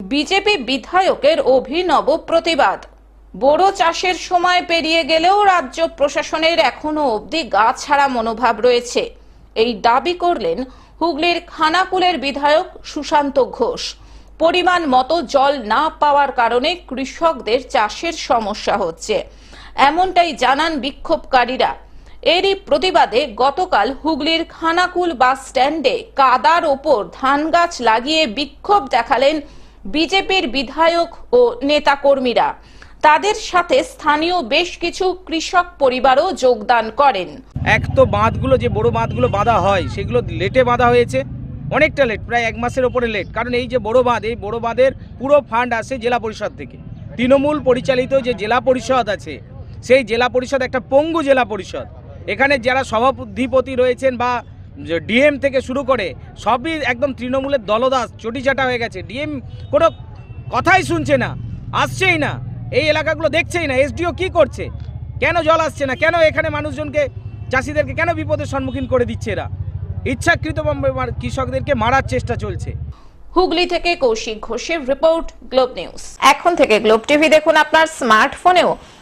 BJP বিধায়কের অভিনব প্রতিবাদ। বোরো চাষের সময় পেরিয়ে গেলেও রাজ্য প্রশাসনের এখনও অবধি গা ছাড়া মনোভাব রয়েছে। এই দাবি করলেন হুগলির খানাকুলের বিধায়ক সুশান্ত ঘোষ। পরিমাণ মতো জল না পাওয়ার কারণে কৃষকদের চাষের সমস্যা হচ্ছে। এমনটাই জানান বিক্ষোভকারীরা। এরই প্রতিবাদে গতকাল হুগলির খানাকুল বাস স্ট্যান্ডে কাদার ওপর ধান গাছ লাগিয়ে বিক্ষোভ দেখালেন বিজেপির বিধায়ক ও নেতাকর্মীরা। তাদের সাথে স্থানীয় বেশ কিছু কৃষক পরিবারও যোগদান করেন। এক তো বাঁধগুলো, যে বড় বাঁধগুলো বাঁধা হয়, সেগুলো লেটে বাঁধা হয়েছে। অনেকটা লেট প্রায় এক মাসের ওপরে লেট কারণ এই যে বড় বাঁধ, এই বড় বাঁধের পুরো ফান্ড আসে জেলা পরিষদ থেকে। তৃণমূল পরিচালিত যে জেলা পরিষদ আছে, সেই জেলা পরিষদ একটা পঙ্গু জেলা পরিষদ। এখানে যারা সভাধিপতি রয়েছেন বা ডিএম থেকে শুরু করে সবই একদম তৃণমূলের দলদাস, চটিচাটা হয়ে গেছে। ডিএম কোনো কথাই শুনছে না, আসছেই না, এই এলাকাগুলো দেখছেই না, এসডিও কি করছে? কেন জল আসছে না? কেন এখানে মানুষজনকে, চাষিদেরকে কেন বিপদের সম্মুখীন করে দিচ্ছে এরা? ইচ্ছাকৃতভাবে মার- কৃষকদেরকে মারার চেষ্টা চলছে। হুগলি থেকে কৌশিক ঘোষের রিপোর্ট, গ্লোব নিউজ। এখন থেকে গ্লোব টিভি দেখুন আপনার স্মার্টফোনেও।